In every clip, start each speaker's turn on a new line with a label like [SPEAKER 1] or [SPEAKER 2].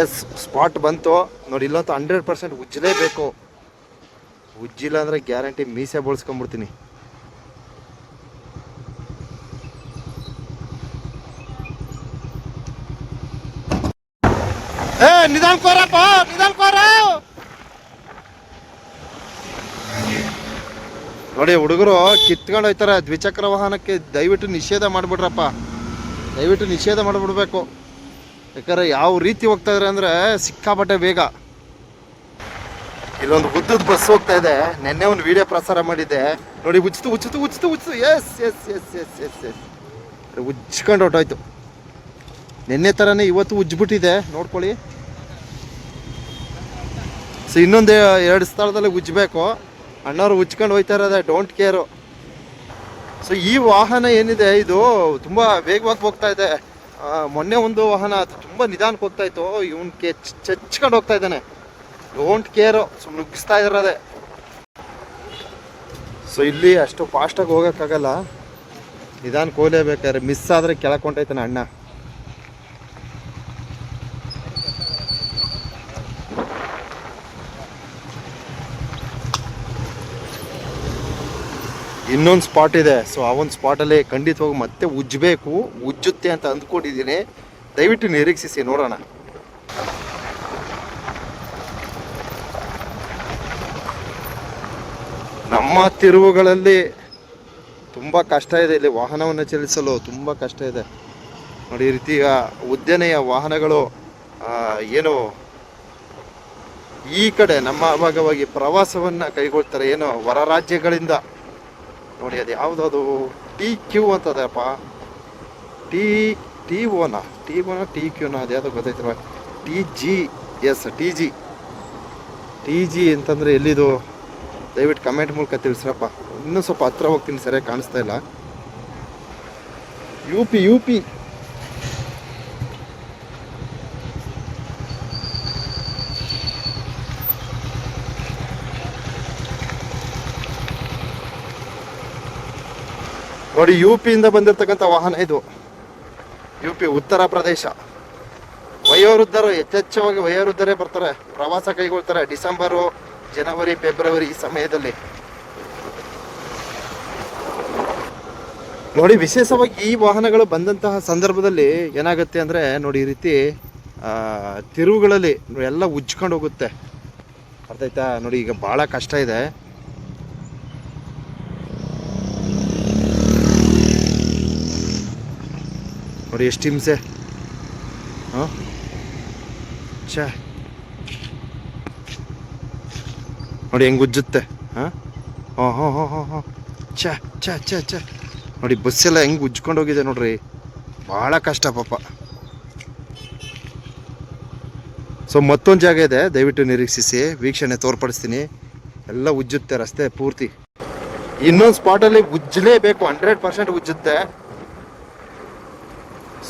[SPEAKER 1] S spot ಬಂತು. ನೋಡಿ ಇಲ್ಲಂತೂ hundred percent ಉಜ್ಜಲೇಬೇಕು. ಉಜ್ಜಿಲ್ಲ ಅಂದರೆ ಗ್ಯಾರಂಟಿ ಮೀಸೆ ಬಳಸ್ಕೊಂಬಿಡ್ತೀನಿ. ಏ, ನಿಧಾನ ಕೋರಪ್ಪ ನೋಡಿ, ಹುಡುಗರು ಕಿತ್ಕೊಂಡು ಹೋಯ್ತಾರೆ ದ್ವಿಚಕ್ರ ವಾಹನಕ್ಕೆ ದಯವಿಟ್ಟು ನಿಷೇಧ ಮಾಡಿಬಿಡ್ರಪ್ಪ. ದಯವಿಟ್ಟು ನಿಷೇಧ ಮಾಡಿಬಿಡ್ಬೇಕು. ಯಾಕಂದ್ರೆ ಯಾವ ರೀತಿ ಹೋಗ್ತಾ ಇದ್ರೆ ಅಂದರೆ ಸಿಕ್ಕಾಪಟ್ಟೆ ಬೇಗ ಇಲ್ಲೊಂದು ಉದ್ದದ ಬಸ್ ಹೋಗ್ತಾ ಇದೆ. ನಿನ್ನೆ ಒಂದು ವಿಡಿಯೋ ಪ್ರಸಾರ ಮಾಡಿದ್ದೆ. ನೋಡಿ ಉಚ್ಚಿತು ಉಚ್ಚಿತು ಉಚ್ಚಿತು ಉಚ್ಚಿತು ಎಸ್ S S S S S ಉಜ್ಕೊಂಡು ಹೊಟ್ಟೋಯ್ತು ನಿನ್ನೆ ಥರನೇ ಇವತ್ತು ಉಜ್ಬಿಟ್ಟಿದೆ. ನೋಡ್ಕೊಳ್ಳಿ. ಸೊ ಇನ್ನೊಂದು ಎರಡು ಸ್ಥಳದಲ್ಲಿ ಉಜ್ಜಬೇಕು ಅಣ್ಣವ್ರು ಉಜ್ಕೊಂಡು ಹೋಯ್ತಾ ಇರೋದೆ ಡೋಂಟ್ ಕೇರು ಸೊ ಈ ವಾಹನ ಏನಿದೆ, ಇದು ತುಂಬ ವೇಗವಾಗಿ ಹೋಗ್ತಾ ಇದೆ. ಮೊನ್ನೆ ಒಂದು ವಾಹನ ಅದು ತುಂಬ ನಿಧಾನಕ್ಕೆ ಹೋಗ್ತಾ ಇತ್ತು. ಇವನ್ಗೆ ಚಚ್ಕೊಂಡು ಹೋಗ್ತಾ ಇದ್ದಾನೆ. ಡೋಂಟ್ ಕೇರು ಸುಮ್ಮನೆ ನುಗ್ಗಿಸ್ತಾ ಇರೋದೆ. ಸೊ ಇಲ್ಲಿ ಅಷ್ಟು ಫಾಸ್ಟಾಗಿ ಹೋಗೋಕ್ಕಾಗಲ್ಲ. ನಿಧಾನಕ್ಕೆ ಹೋಗ್ಲೇಬೇಕಾದ್ರೆ ಮಿಸ್ ಆದರೆ ಕೆಳಕೊಂಡೈತಾನೆ ಅಣ್ಣ. ಇನ್ನೊಂದು ಸ್ಪಾಟ್ ಇದೆ. ಸೊ ಆ ಒಂದು ಸ್ಪಾಟಲ್ಲಿ ಖಂಡಿತವಾಗಿ ಮತ್ತೆ ಉಜ್ಜಬೇಕು. ಉಜ್ಜುತ್ತೆ ಅಂತ ಅಂದ್ಕೊಂಡಿದ್ದೀನಿ. ದಯವಿಟ್ಟು ನಿರೀಕ್ಷಿಸಿ, ನೋಡೋಣ. ನಮ್ಮ ತಿರುವುಗಳಲ್ಲಿ ತುಂಬ ಕಷ್ಟ ಇದೆ. ಇಲ್ಲಿ ವಾಹನವನ್ನು ಚಲಿಸಲು ತುಂಬ ಕಷ್ಟ ಇದೆ. ನೋಡಿ, ಈ ರೀತಿಯ ಉದ್ಯನೆಯ ವಾಹನಗಳು ಏನು ಈ ಕಡೆ ನಮ್ಮ ಭಾಗವಾಗಿ ಪ್ರವಾಸವನ್ನು ಕೈಗೊಳ್ತಾರೆ. ಏನು, ಹೊರ ರಾಜ್ಯಗಳಿಂದ ನೋಡಿ ಅದು ಯಾವುದದು ಟಿ ಕ್ಯೂ ಅಂತದಪ್ಪ ಟಿ ಟಿ ಓನ ಟಿ ಓನ ಟಿ ಕ್ಯೂನ ಅದು ಯಾವುದು ಗೊತ್ತೈತಲ್ಲ T G S T G T G ಅಂತಂದರೆ ಎಲ್ಲಿದು? ದಯವಿಟ್ಟು ಕಮೆಂಟ್ ಮೂಲಕ ತಿಳಿಸ್ರಪ್ಪ. ಇನ್ನೂ ಸ್ವಲ್ಪ ಹತ್ರ ಹೋಗ್ತೀನಿ, ಸರಿಯಾಗಿ ಕಾಣಿಸ್ತಾ ಇಲ್ಲ. ಯು ಪಿ ಯು ಪಿ ನೋಡಿ ಯು ಪಿಯಿಂದ ಬಂದಿರತಕ್ಕಂಥ ವಾಹನ ಇದು. U P Uttar Pradesh. ವಯೋವೃದ್ಧರು ಯಥೇಚ್ಛವಾಗಿ ವಯೋವೃದ್ಧರೇ ಬರ್ತಾರೆ. ಪ್ರವಾಸ ಕೈಗೊಳ್ತಾರೆ ಡಿಸೆಂಬರು, ಜನವರಿ, ಫೆಬ್ರವರಿ ಈ ಸಮಯದಲ್ಲಿ. ನೋಡಿ, ವಿಶೇಷವಾಗಿ ಈ ವಾಹನಗಳು ಬಂದಂತಹ ಸಂದರ್ಭದಲ್ಲಿ ಏನಾಗುತ್ತೆ ಅಂದರೆ, ನೋಡಿ, ಈ ರೀತಿ ತಿರುವುಗಳಲ್ಲಿ ಎಲ್ಲ ಉಜ್ಕೊಂಡು ಹೋಗುತ್ತೆ. ಅರ್ಥ ಆಯ್ತಾ? ನೋಡಿ, ಈಗ ಭಾಳ ಕಷ್ಟ ಇದೆ. ನೋಡಿ, ಎಷ್ಟು ಹಿಂಸೆ. ಹಾಂ? ಛೇ. ನೋಡಿ, ಹೆಂಗೆ ಉಜ್ಜುತ್ತೆ. ಹಾಂ? ಹಾಂ ಹಾಂ ಹಾಂ ಹಾಂ ಹಾಂ. ಛೇ ಛೇ ಛೇ ಛೇ. ನೋಡಿ, ಬಸ್ಸೆಲ್ಲ ಹೆಂಗೆ ಉಜ್ಕೊಂಡು ಹೋಗಿದೆ ನೋಡ್ರಿ. ಭಾಳ ಕಷ್ಟ ಪಾಪ. ಸೊ ಮತ್ತೊಂದು ಜಾಗ ಇದೆ. ದಯವಿಟ್ಟು ನಿರೀಕ್ಷಿಸಿ. ವೀಕ್ಷಣೆ ತೋರ್ಪಡಿಸ್ತೀನಿ. ಎಲ್ಲ ಉಜ್ಜುತ್ತೆ ರಸ್ತೆ ಪೂರ್ತಿ. ಇನ್ನೊಂದು ಸ್ಪಾಟಲ್ಲಿ ಉಜ್ಜಲೇಬೇಕು. ಹಂಡ್ರೆಡ್ ಪರ್ಸೆಂಟ್ ಉಜ್ಜುತ್ತೆ.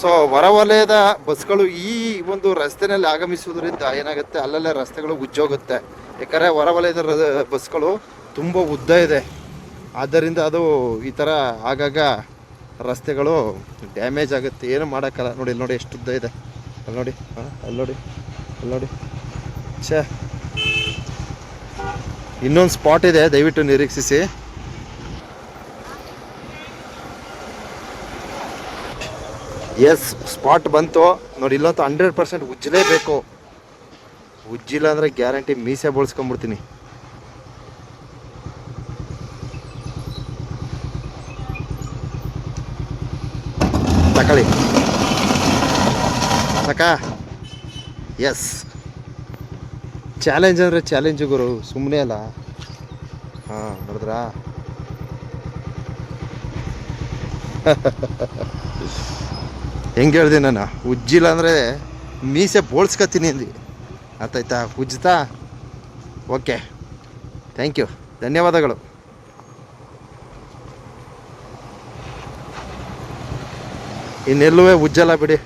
[SPEAKER 1] ಸೊ ಹೊರವಲಯದ ಬಸ್ಗಳು ಈ ಒಂದು ರಸ್ತೆನಲ್ಲಿ ಆಗಮಿಸುವುದರಿಂದ ಏನಾಗುತ್ತೆ? ಅಲ್ಲಲ್ಲೇ ರಸ್ತೆಗಳು ಉಜ್ಜೋಗುತ್ತೆ. ಯಾಕಂದರೆ ಹೊರವಲಯದ ಬಸ್ಗಳು ತುಂಬ ಉದ್ದ ಇದೆ. ಆದ್ದರಿಂದ ಅದು ಈ ಥರ ಆಗಾಗ ರಸ್ತೆಗಳು ಡ್ಯಾಮೇಜ್ ಆಗುತ್ತೆ. ಏನು ಮಾಡೋಕ್ಕಲ್ಲ. ನೋಡಿ ನೋಡಿ ಎಷ್ಟು ಉದ್ದ ಇದೆ. ಅಲ್ಲಿ ನೋಡಿ. ಹಾಂ, ಅಲ್ಲಿ ನೋಡಿ. ಅಲ್ಲಿ ನೋಡಿ. ಛೇ. ಇನ್ನೊಂದು ಸ್ಪಾಟ್ ಇದೆ. ದಯವಿಟ್ಟು ನಿರೀಕ್ಷಿಸಿ. ಎಸ್ ಸ್ಪಾಟ್ ಬಂತು. ನೋಡಿ ಇಲ್ಲಂತೂ ಹಂಡ್ರೆಡ್ ಪರ್ಸೆಂಟ್ ಉಜ್ಜಲೇಬೇಕು. ಉಜ್ಜಿಲ್ಲ ಅಂದರೆ ಗ್ಯಾರಂಟಿ ಮೀಸೆ ಬಳಸ್ಕೊಂಬಿಡ್ತೀನಿ. ತಕೊಳ್ಳಿ ಸಾಕಾ ಎಸ್ ಚಾಲೆಂಜ್ ಅಂದರೆ ಚಾಲೆಂಜು ಗುರು ಸುಮ್ಮನೆ ಅಲ್ಲ. ಹಾಂ, ನೋಡಿದ್ರಾ? ಹೆಂಗೆ ಹೇಳ್ದೆ ನಾನು? ಉಜ್ಜಿಲ್ಲ ಅಂದರೆ ಮೀಸೆ ಬೋಳ್ಸ್ಕೊತೀನಿ ಅಂದು. ಆಯ್ತಾ ಉಜ್ಜುತ್ತಾ ಓಕೆ. ಥ್ಯಾಂಕ್ ಯು ಧನ್ಯವಾದಗಳು. ಇನ್ನೆಲ್ಲೂ ಉಜ್ಜಲ್ಲ ಬಿಡಿ.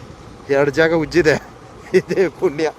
[SPEAKER 1] ಎರಡು ಜಾಗ ಉಜ್ಜಿದೆ. ಇದೇ ಪುಣ್ಯ.